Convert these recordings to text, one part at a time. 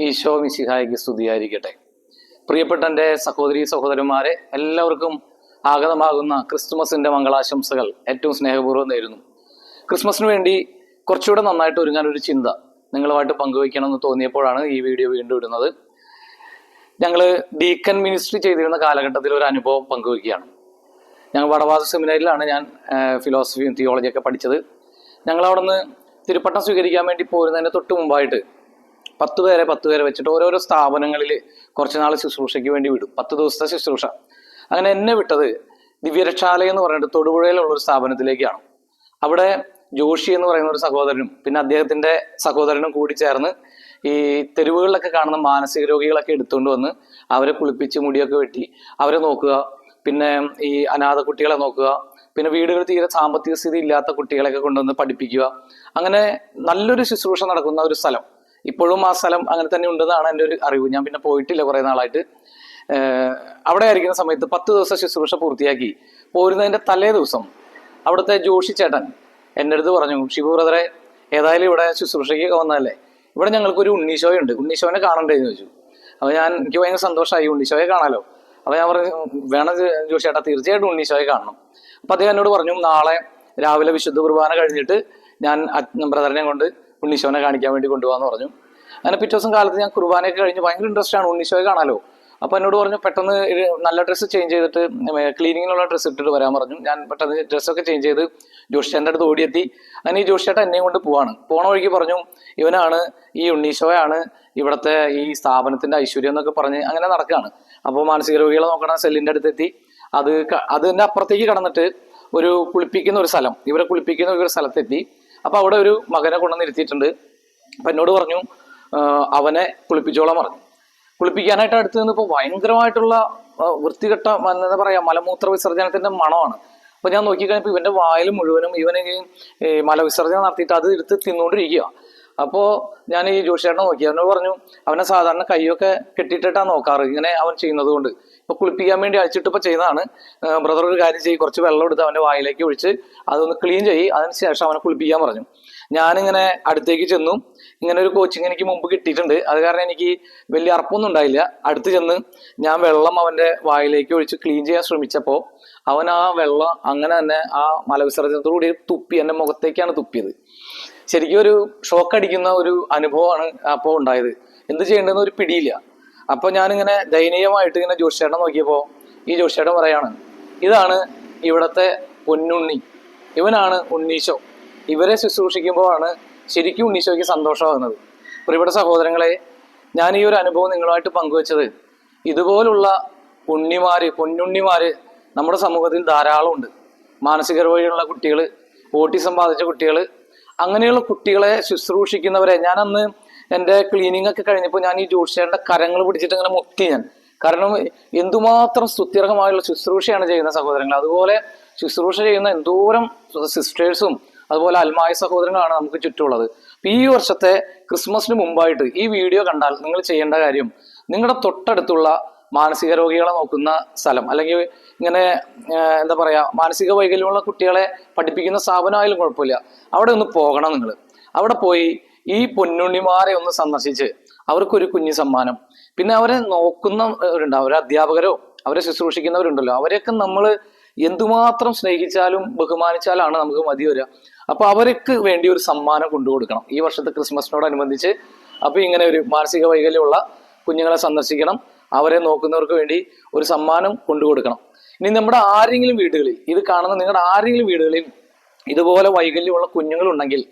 ഈശോ മിശിഹായ്ക്ക് സ്തുതിയായിരിക്കട്ടെ. പ്രിയപ്പെട്ട എന്റെ സഹോദരി സഹോദരന്മാരെ എല്ലാവർക്കും ആഗതമാകുന്ന ക്രിസ്തുമസിന്റെ മംഗളാശംസകൾ ഏറ്റവും സ്നേഹപൂർവം നേരുന്നു. ക്രിസ്മസിന് വേണ്ടി കുറച്ചുകൂടെ നന്നായിട്ട് ഒരുങ്ങാൻ ഒരു ചിന്ത നിങ്ങളുമായിട്ട് പങ്കുവയ്ക്കണം എന്ന് തോന്നിയപ്പോഴാണ് ഈ വീഡിയോ വീണ്ടും ഇടുന്നത്. ഞങ്ങൾ ഡീക്കൻ മിനിസ്ട്രി ചെയ്തിരുന്ന കാലഘട്ടത്തിൽ ഒരു അനുഭവം പങ്കുവയ്ക്കുകയാണ്. ഞങ്ങൾ വടവാസ സെമിനാരിലാണ് ഞാൻ ഫിലോസഫിയും തിയോളജിയൊക്കെ പഠിച്ചത്. ഞങ്ങൾ നിന്ന് തിരുപ്പട്ടം സ്വീകരിക്കാൻ വേണ്ടി പോരുന്നതിന് തൊട്ട് മുമ്പായിട്ട് പത്ത് പേരെ പത്ത് പേരെ വെച്ചിട്ട് ഓരോരോ സ്ഥാപനങ്ങളിൽ കുറച്ച് നാൾ ശുശ്രൂഷയ്ക്ക് വേണ്ടി വിടും. പത്ത് ദിവസത്തെ ശുശ്രൂഷ. അങ്ങനെ എന്നെ വിട്ടത് ദിവ്യരക്ഷാലയം എന്ന് പറഞ്ഞിട്ട് തൊടുപുഴയിലുള്ള ഒരു സ്ഥാപനത്തിലേക്കാണ്. അവിടെ ജോഷി എന്ന് പറയുന്ന ഒരു സഹോദരനും പിന്നെ അദ്ദേഹത്തിന്റെ സഹോദരനും കൂടി ചേർന്ന് ഈ തെരുവുകളിലൊക്കെ കാണുന്ന മാനസിക രോഗികളൊക്കെ എടുത്തുകൊണ്ട് വന്ന് അവരെ കുളിപ്പിച്ച് മുടിയൊക്കെ വെട്ടി അവരെ നോക്കുക. പിന്നെ ഈ അനാഥ കുട്ടികളെ നോക്കുക. പിന്നെ വീടുകൾ തീരെ സാമ്പത്തിക സ്ഥിതി ഇല്ലാത്ത കുട്ടികളെയൊക്കെ കൊണ്ടുവന്ന് പഠിപ്പിക്കുക. അങ്ങനെ നല്ലൊരു ശുശ്രൂഷ നടക്കുന്ന ഒരു സ്ഥലം. ഇപ്പോഴും ആ സ്ഥലം അങ്ങനെ തന്നെ ഉണ്ടെന്നാണ് എന്റെ ഒരു അറിവ്. ഞാൻ പിന്നെ പോയിട്ടില്ല കുറേ നാളായിട്ട്. അവിടെ ആയിരിക്കുന്ന സമയത്ത് പത്ത് ദിവസം ശുശ്രൂഷ പൂർത്തിയാക്കി. പോരുന്നതിന്റെ തലേ ദിവസം അവിടുത്തെ ജോഷി ചേട്ടൻ എന്റെ അടുത്ത് പറഞ്ഞു ഷിബു ബ്രദറെ ഏതായാലും ഇവിടെ ശുശ്രൂഷയ്ക്ക് വന്നതല്ലേ? ഇവിടെ ഞങ്ങൾക്കൊരു ഉണ്ണീശോയ ഉണ്ട് ഉണ്ണീശോനെ കാണണ്ടേ എന്ന് ചോദിച്ചു. അപ്പോൾ ഞാൻ എനിക്ക് ഭയങ്കര സന്തോഷമായി. ഉണ്ണീശോയെ കാണാലോ? അപ്പോൾ ഞാൻ പറഞ്ഞു വേണം ജോഷി ചേട്ടാ തീർച്ചയായിട്ടും ഉണ്ണീശോയെ കാണണം. അപ്പോൾ അദ്ദേഹം എന്നോട് പറഞ്ഞു നാളെ രാവിലെ വിശുദ്ധ കുർബാന കഴിഞ്ഞിട്ട് ഞാൻ ബ്രദറിനെ കൊണ്ട് ഉണ്ണീശോനെ കാണിക്കാൻ വേണ്ടി കൊണ്ടുപോകാന്ന് പറഞ്ഞു. അങ്ങനെ പിറ്റേ ദിവസം കാലത്ത് ഞാൻ കുർബാനയൊക്കെ കഴിഞ്ഞ് ഭയങ്കര ഇൻട്രസ്റ്റ് ആണ് ഉണ്ണീശോയെ കാണാലോ. അപ്പൊ എന്നോട് പറഞ്ഞു പെട്ടെന്ന് നല്ല ഡ്രസ്സ് ചേഞ്ച് ചെയ്തിട്ട് ക്ലീനിങ്ങിനുള്ള ഡ്രസ്സ് ഇട്ടിട്ട് വരാൻ പറഞ്ഞു. ഞാൻ പെട്ടെന്ന് ഡ്രസ്സൊക്കെ ചേഞ്ച് ചെയ്ത് ജോഷിച്ചേന്റെ അടുത്ത് ഓടിയെത്തി. അങ്ങനെ ഈ ജോഷിച്ചേട്ടൻ എന്നെയും കൊണ്ട് പോവാണ്. പോണ വഴിക്ക് പറഞ്ഞു ഇവനാണ് ഈ ഉണ്ണീശോയാണ് ഇവിടുത്തെ ഈ സ്ഥാപനത്തിന്റെ ഐശ്വര്യം എന്നൊക്കെ പറഞ്ഞ് അങ്ങനെ നടക്കുകയാണ് അപ്പോൾ മാനസിക രോഗികളെ നോക്കണ സെല്ലിന്റെ അടുത്തെത്തി. അത് അത് അതിന്റെ അപ്പുറത്തേക്ക് കടന്നിട്ട് ഒരു കുളിപ്പിക്കുന്ന ഒരു സ്ഥലം. ഇവരെ കുളിപ്പിക്കുന്ന ഒരു സ്ഥലത്തെത്തി. അപ്പൊ അവിടെ ഒരു മകനെ കൊണ്ടുവന്നിരുത്തിയിട്ടുണ്ട് അപ്പൊ എന്നോട് പറഞ്ഞു അവനെ കുളിപ്പിച്ചോളാൻ പറഞ്ഞു. കുളിപ്പിക്കാനായിട്ട് അടുത്ത് നിന്നപ്പോൾ ഭയങ്കരമായിട്ടുള്ള വൃത്തികെട്ട എന്താ പറയാ മലമൂത്ര വിസർജനത്തിന്റെ മണമാണ്. അപ്പൊ ഞാൻ നോക്കിക്കഴിഞ്ഞപ്പോൾ ഇവന്റെ വായിൽ മുഴുവനും ഈ മലവിസർജനം നടത്തിയിട്ട് അത് എടുത്ത് തിന്നുകൊണ്ടിരിക്കുക അപ്പോ ഞാൻ ഈ ജോഷിയേട്ടനെ നോക്കി. അവനോട് പറഞ്ഞു അവനെ സാധാരണ കൈയൊക്കെ കെട്ടിയിട്ടിട്ടാണ് നോക്കാറ് ഇങ്ങനെ അവൻ ചെയ്യുന്നത് കൊണ്ട്. ഇപ്പൊ കുളിപ്പിക്കാൻ വേണ്ടി അഴിച്ചിട്ട് ഇപ്പൊ ചെയ്യുന്നതാണ് ബ്രദർ ഒരു കാര്യം ചെയ്യും കുറച്ച് വെള്ളം എടുത്ത് അവന്റെ വായിലേക്ക് ഒഴിച്ച് അതൊന്ന് ക്ലീൻ ചെയ്യും അതിനുശേഷം അവനെ കുളിപ്പിക്കാൻ പറഞ്ഞു. ഞാനിങ്ങനെ അടുത്തേക്ക് ചെന്നു. ഇങ്ങനെ ഒരു കോച്ചിങ് എനിക്ക് മുമ്പ് കിട്ടിയിട്ടുണ്ട്. അത് കാരണം എനിക്ക് വലിയ അറപ്പൊന്നും ഉണ്ടായില്ല. അടുത്ത് ചെന്ന് ഞാൻ വെള്ളം അവന്റെ വായിലേക്ക് ഒഴിച്ച് ക്ലീൻ ചെയ്യാൻ ശ്രമിച്ചപ്പോൾ അവൻ ആ വെള്ളം അങ്ങനെ തന്നെ ആ മലവിസർജനത്തോടുകൂടി തുപ്പി എന്റെ മുഖത്തേക്കാണ് തുപ്പിയത്. ശരിക്കും ഒരു ഷോക്ക് അടിക്കുന്ന ഒരു അനുഭവമാണ് അപ്പോൾ ഉണ്ടായത്. എന്ത് ചെയ്യേണ്ടതെന്ന് ഒരു പിടിയില്ല. അപ്പൊ ഞാനിങ്ങനെ ദയനീയമായിട്ട് ഇങ്ങനെ ജോഷിയേട്ടൻ നോക്കിയപ്പോൾ ഈ ജോഷിയേട്ടൻ പറയാണ് ഇതാണ് ഇവിടത്തെ പൊന്നുണ്ണി. ഇവനാണ് ഉണ്ണീശോ. ഇവരെ ശുശ്രൂഷിക്കുമ്പോഴാണ് ശരിക്കും ഉണ്ണീശോയ്ക്ക് സന്തോഷമാകുന്നത്. പ്രിയപ്പെട്ട സഹോദരങ്ങളെ ഞാൻ ഈ ഒരു അനുഭവം നിങ്ങളുമായിട്ട് പങ്കുവച്ചത് ഇതുപോലുള്ള ഉണ്ണിമാര് പൊന്നുണ്ണിമാര് നമ്മുടെ സമൂഹത്തിൽ ധാരാളം ഉണ്ട് മാനസിക രോഗികളുള്ള കുട്ടികൾ ഓട്ടിസം ബാധിച്ച കുട്ടികൾ അങ്ങനെയുള്ള കുട്ടികളെ ശുശ്രൂഷിക്കുന്നവരെ ഞാനന്ന് എന്റെ ക്ലീനിങ് ഒക്കെ കഴിഞ്ഞപ്പോൾ ഞാൻ ഈ ജോഷിയുടെ കരങ്ങൾ പിടിച്ചിട്ട് ഇങ്ങനെ മുത്തി ഞാൻ. കാരണം എന്തുമാത്രം സ്തുത്യർഹമായുള്ള ശുശ്രൂഷയാണ് ചെയ്യുന്ന സഹോദരങ്ങൾ. അതുപോലെ ശുശ്രൂഷ ചെയ്യുന്ന എന്തോരം സിസ്റ്റേഴ്സും അതുപോലെ അൽമായ സഹോദരങ്ങളാണ് നമുക്ക് ചുറ്റുമുള്ളത്. ഈ വർഷത്തെ ക്രിസ്മസിന് മുമ്പായിട്ട് ഈ വീഡിയോ കണ്ടാൽ നിങ്ങൾ ചെയ്യേണ്ട കാര്യം നിങ്ങളുടെ തൊട്ടടുത്തുള്ള മാനസിക രോഗികളെ നോക്കുന്ന സ്ഥലം അല്ലെങ്കിൽ ഇങ്ങനെ എന്താ പറയാ മാനസിക വൈകല്യമുള്ള കുട്ടികളെ പഠിപ്പിക്കുന്ന സ്ഥാപനമായാലും കുഴപ്പമില്ല. അവിടെ ഒന്ന് പോകണം നിങ്ങൾ. അവിടെ പോയി ഈ പൊന്നുണ്ണിമാരെ ഒന്ന് സന്ദർശിച്ച് അവർക്കൊരു കുഞ്ഞു സമ്മാനം. പിന്നെ അവരെ നോക്കുന്നവരുണ്ട് അവരെ അധ്യാപകരോ അവരെ ശുശ്രൂഷിക്കുന്നവരുണ്ടല്ലോ. അവരെയൊക്കെ നമ്മൾ എന്തുമാത്രം സ്നേഹിച്ചാലും ബഹുമാനിച്ചാലാണ് നമുക്ക് മതി വരിക അപ്പൊ അവർക്ക് വേണ്ടി ഒരു സമ്മാനം കൊണ്ടുകൊടുക്കണം. ഈ വർഷത്തെ ക്രിസ്മസിനോടനുബന്ധിച്ച് അപ്പൊ ഇങ്ങനെ ഒരു മാനസിക വൈകല്യമുള്ള കുഞ്ഞുങ്ങളെ സന്ദർശിക്കണം. അവരെ നോക്കുന്നവർക്ക് വേണ്ടി ഒരു സമ്മാനം കൊണ്ടുകൊടുക്കണം. ഇനി നമ്മുടെ ആരെങ്കിലും വീടുകളിൽ ഇത് കാണുന്ന നിങ്ങളുടെ ആരെങ്കിലും വീടുകളിൽ ഇതുപോലെ വൈകല്യമുള്ള കുഞ്ഞുങ്ങളുണ്ടെങ്കിൽ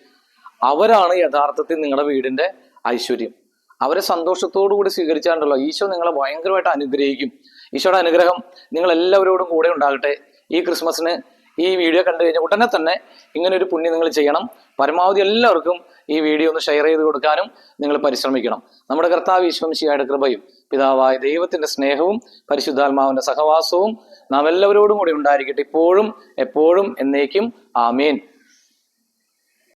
അവരാണ് യഥാർത്ഥത്തിൽ നിങ്ങളുടെ വീടിന്റെ ഐശ്വര്യം. അവരെ സന്തോഷത്തോടു കൂടി സ്വീകരിച്ചാണ്ടല്ലോ ഈശോ നിങ്ങളെ ഭയങ്കരമായിട്ട് അനുഗ്രഹിക്കും. ഈശോയുടെ അനുഗ്രഹം നിങ്ങൾ എല്ലാവരോടും കൂടെ ഉണ്ടാകട്ടെ. ഈ ക്രിസ്മസിന് ഈ വീഡിയോ കണ്ടു കഴിഞ്ഞാൽ ഉടനെ തന്നെ ഇങ്ങനെ ഒരു പുണ്യം നിങ്ങൾ ചെയ്യണം. പരമാവധി എല്ലാവർക്കും ഈ വീഡിയോ ഒന്ന് ഷെയർ ചെയ്ത് കൊടുക്കാനും നിങ്ങൾ പരിശ്രമിക്കണം. നമ്മുടെ കർത്താവ് ഈശ്വംശിയായുടെ കൃപയും പിതാവായ ദൈവത്തിന്റെ സ്നേഹവും പരിശുദ്ധാത്മാവിന്റെ സഹവാസവും നാം എല്ലാവരോടും കൂടി ഉണ്ടായിരിക്കട്ടെ. ഇപ്പോഴും എപ്പോഴും എന്നേക്കും. ആമേൻ.